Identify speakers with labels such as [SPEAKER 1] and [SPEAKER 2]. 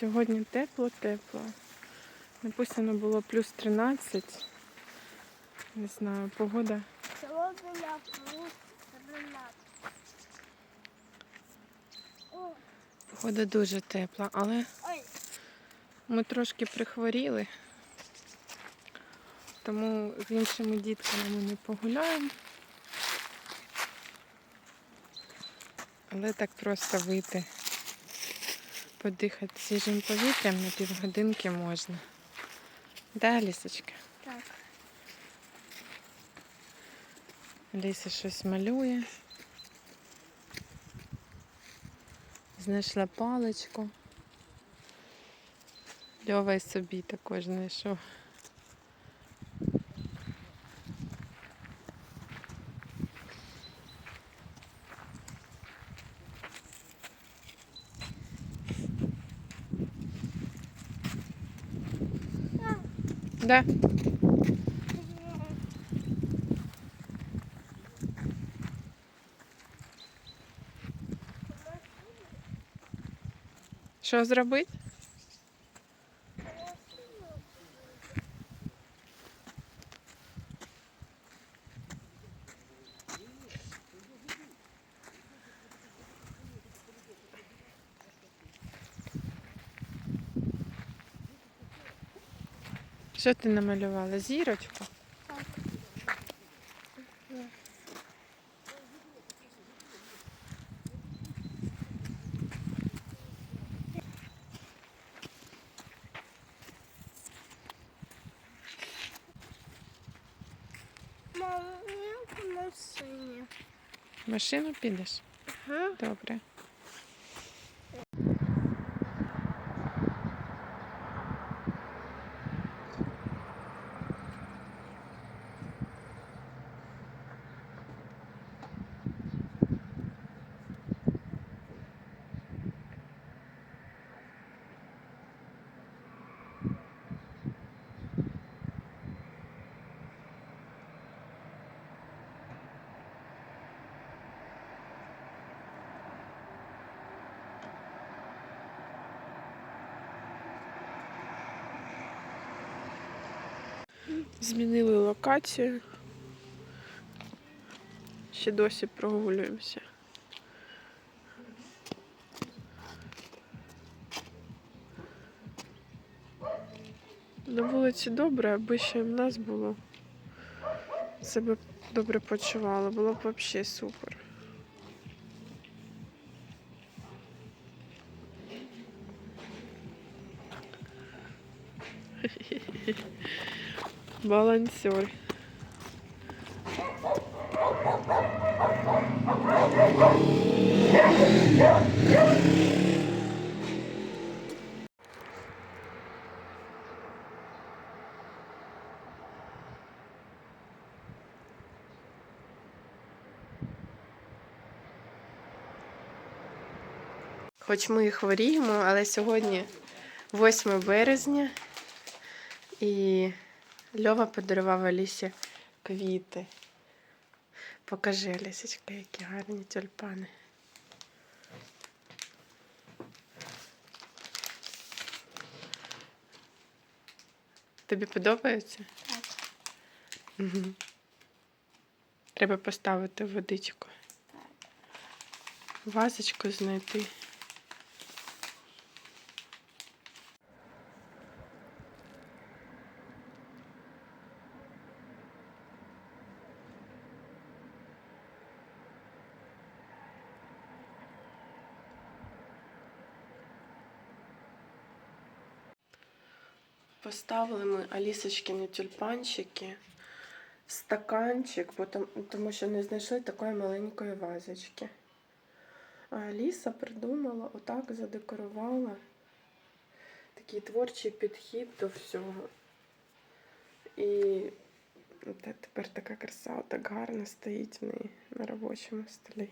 [SPEAKER 1] Сьогодні тепло-тепло. Написано було плюс 13. Не знаю, погода.
[SPEAKER 2] Сьогодні плюс 13.
[SPEAKER 1] Погода дуже тепла, але ми трошки прихворіли. Тому з іншими дітками ми не погуляємо. Але так просто вийти, подихати свіжим повітрям на півгодинки можна. Да, Лісочка?
[SPEAKER 2] так.
[SPEAKER 1] Ліса щось малює. Знайшла паличку. Льова й собі також знайшов. Да. Що зробити? Що ти намалювала? Зірочку? Машину підеш?
[SPEAKER 2] Ага.
[SPEAKER 1] Добре. Змінили локацію. Ще досі прогулюємося. На вулиці добре, аби ще в нас було. Себе добре почувала, було б взагалі супер. Балансер. Хоч ми і хворіємо, але сьогодні 8 березня і Льова подарував Алісі квіти. Покажи, Алісечка, які гарні тюльпани. Тобі подобається?
[SPEAKER 2] Так.
[SPEAKER 1] Угу. Треба поставити водичку. Вазочку знайти. Поставили ми Алісочкини тюльпанчики, в стаканчик, тому що не знайшли такої маленької вазочки. А Аліса придумала, отак задекорувала такий творчий підхід до всього. І тепер така краса так гарно стоїть в неї на робочому столі.